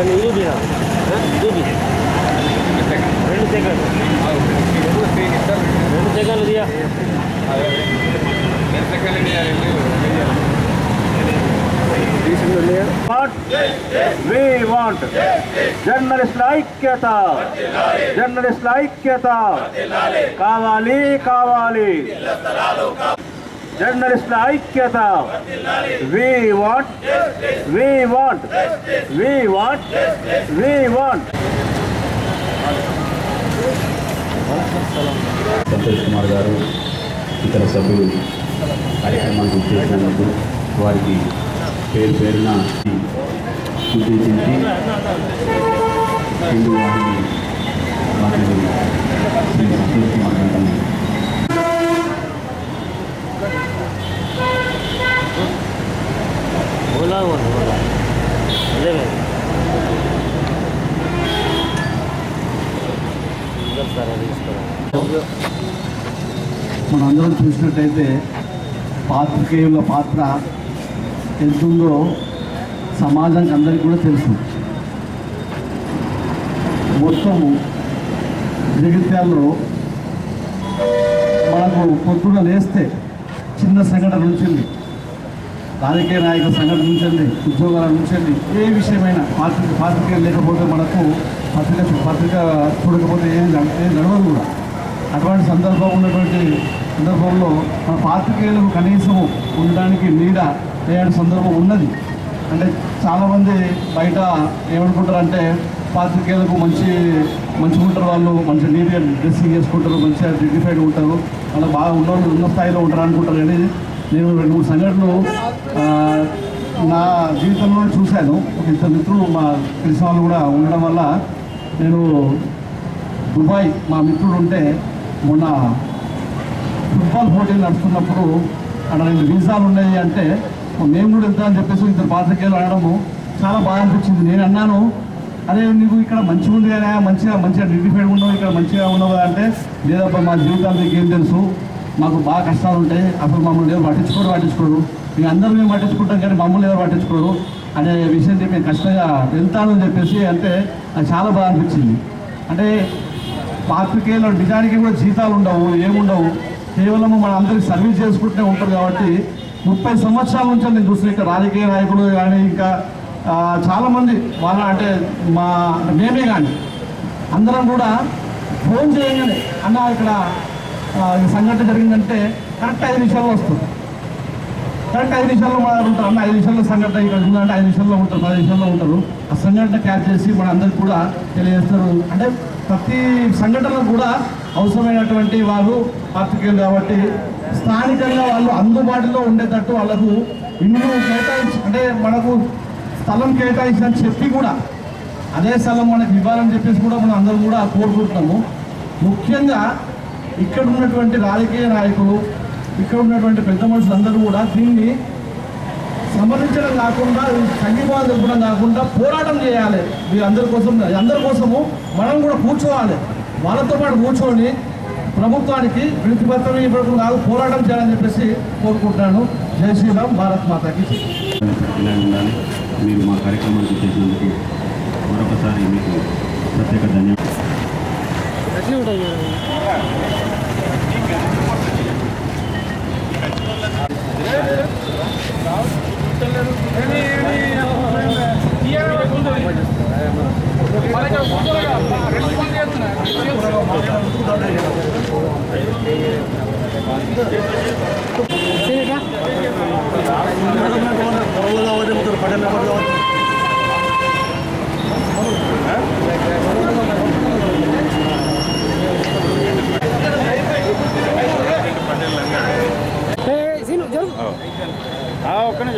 చూపి చూపి రెండు సెకండ్ రెండు సెకండ్లు దియా వి వాంట్ జర్నలిస్టుల ఐక్యత జర్నలిస్టుల ఐక్యత కావాలి కావాలి జర్నలిస్టుల ఐక్యత. We want we want we want we want Santosh Kumar గారు ఇతర సభ్యులు కార్యక్రమానికి చేసినందుకు వారికి పేరు పేరున ఉద్దేశించి హిందూ వాహిని శ్రీ సంతోష్ కుమార్ గారిని ఓలా ఉంది ఓలా అదే సార్ అది తీసుకోవాలి మనందరం చూసినట్టయితే పాత్రికేయుల పాత్ర ఎంతుందో సమాజానికి అందరికీ కూడా తెలుసు. మొత్తము జగిత్యాలలో మనకు పొద్దున లేస్తే చిన్న సంఘటన నుంచింది రాజకీయ నాయకుల సంఘటన నుంచండి ఉద్యోగాల నుంచండి ఏ విషయమైనా పాత్రిక పాత్రిక లేకపోతే మనకు పత్రిక పత్రిక చూడకపోతే ఏం ఏం నడవదు కూడా. అటువంటి సందర్భం ఉన్నటువంటి సందర్భంలో మన పాత్రికేయులకు కనీసం ఉండడానికి నీడ లేని సందర్భం ఉన్నది. అంటే చాలామంది బయట ఏమనుకుంటారంటే పాత్రికేయులకు మంచి మంచిగా ఉంటారు వాళ్ళు మంచి నీట్గా డ్రెస్సింగ్ చేసుకుంటారు మంచిగా డిగ్నిఫైడ్ ఉంటారు. వాళ్ళు బాగా ఉన్న ఉన్న స్థాయిలో ఉంటారు అనుకుంటారు. కానీ నేను రెండు మూడు సంఘటనలు నా జీవితంలో చూశాను. ఒక ఇద్దరు మిత్రులు మా తెలిసిన వాళ్ళు కూడా ఉండడం వల్ల నేను దుబాయ్ మా మిత్రుడు ఉంటే మొన్న ఫుట్బాల్ పోటీలు నడుస్తున్నప్పుడు అక్కడ రెండు వీసాలు ఉన్నాయి అంటే మేము కూడా వెళ్తామని చెప్పేసి ఇద్దరు పాత్రికేయులు అనడము చాలా బాగా అనిపించింది. నేను అన్నాను అరే నీకు ఇక్కడ మంచిగా ఉంది కదా మంచిగా మంచిగా డిగ్నిఫైడ్ ఉన్నావు ఇక్కడ మంచిగా ఉన్నావు కదా అంటే లేదబ్బా మా జీవితాలు మీకు ఏం తెలుసు? మాకు బాగా కష్టాలు ఉంటాయి. అప్పుడు మమ్మల్ని ఎవరు పట్టించుకోరు పట్టించుకోరు. మీ అందరూ మేము పట్టించుకుంటాం కానీ మమ్మల్ని ఎవరు పట్టించుకోరు. అనే విషయం చెప్పి నేను కష్టంగా వెళ్తానని చెప్పేసి అంటే నాకు చాలా బాగా అనిపించింది. అంటే పాత్రికేయులు నిజానికి కూడా జీతాలు ఉండవు ఏముండవు. కేవలం మన అందరికి సర్వీస్ చేసుకుంటూనే ఉంటారు కాబట్టి ముప్పై సంవత్సరాల నుంచి నేను చూసిన ఇక్కడ రాజకీయ నాయకులు కానీ ఇంకా చాలామంది వాళ్ళ అంటే మా మేమే కానీ అందరం కూడా ఫోన్ చేయగానే అన్న ఇక్కడ సంఘటన జరిగిందంటే కరెక్ట్ ఐదు నిమిషాల్లో వస్తుంది. కరెక్ట్ ఐదు నిమిషాల్లో మన ఉంటారు. అన్న ఐదు నిమిషాల్లో సంఘటన ఇక్కడ ఉందంటే ఐదు నిమిషాల్లో ఉంటారు పది నిమిషాల్లో ఉంటారు. ఆ సంఘటన క్యాచ్ చేసి మన అందరికి కూడా తెలియజేస్తారు. అంటే ప్రతి సంఘటనలు కూడా అవసరమైనటువంటి వాళ్ళు పాత్రికేయులు కాబట్టి స్థానికంగా వాళ్ళు అందుబాటులో ఉండేటట్టు వాళ్ళకు ఇల్లు కేటాయించి అంటే మనకు స్థలం కేటాయించని చెప్పి కూడా అదే స్థలం మనకి ఇవ్వాలని చెప్పేసి కూడా మనం అందరం కూడా కోరుకుంటున్నాము. ముఖ్యంగా ఇక్కడ ఉన్నటువంటి రాజకీయ నాయకులు ఇక్కడ ఉన్నటువంటి పెద్ద మనుషులు అందరూ కూడా దీన్ని సమర్థించడం కాకుండా సంఘీభావం తెలపడం కాకుండా పోరాటం చేయాలి. వీళ్ళందరి కోసం అందరి కోసము మనం కూడా కూర్చోవాలి. వాళ్ళతో పాటు కూర్చొని ప్రభుత్వానికి వినతిపత్రం ఇవ్వడం కాదు పోరాటం చేయాలని చెప్పేసి కోరుకుంటున్నాను. జై శ్రీరామ్ భారత్ మాతాకి మీరు మా కార్యక్రమానికి చేసినందుకు మరొకసారి మీకు ప్రత్యేక ధన్యవాదాలు. ಹಾಂ ಒಕ್ಕಣೆ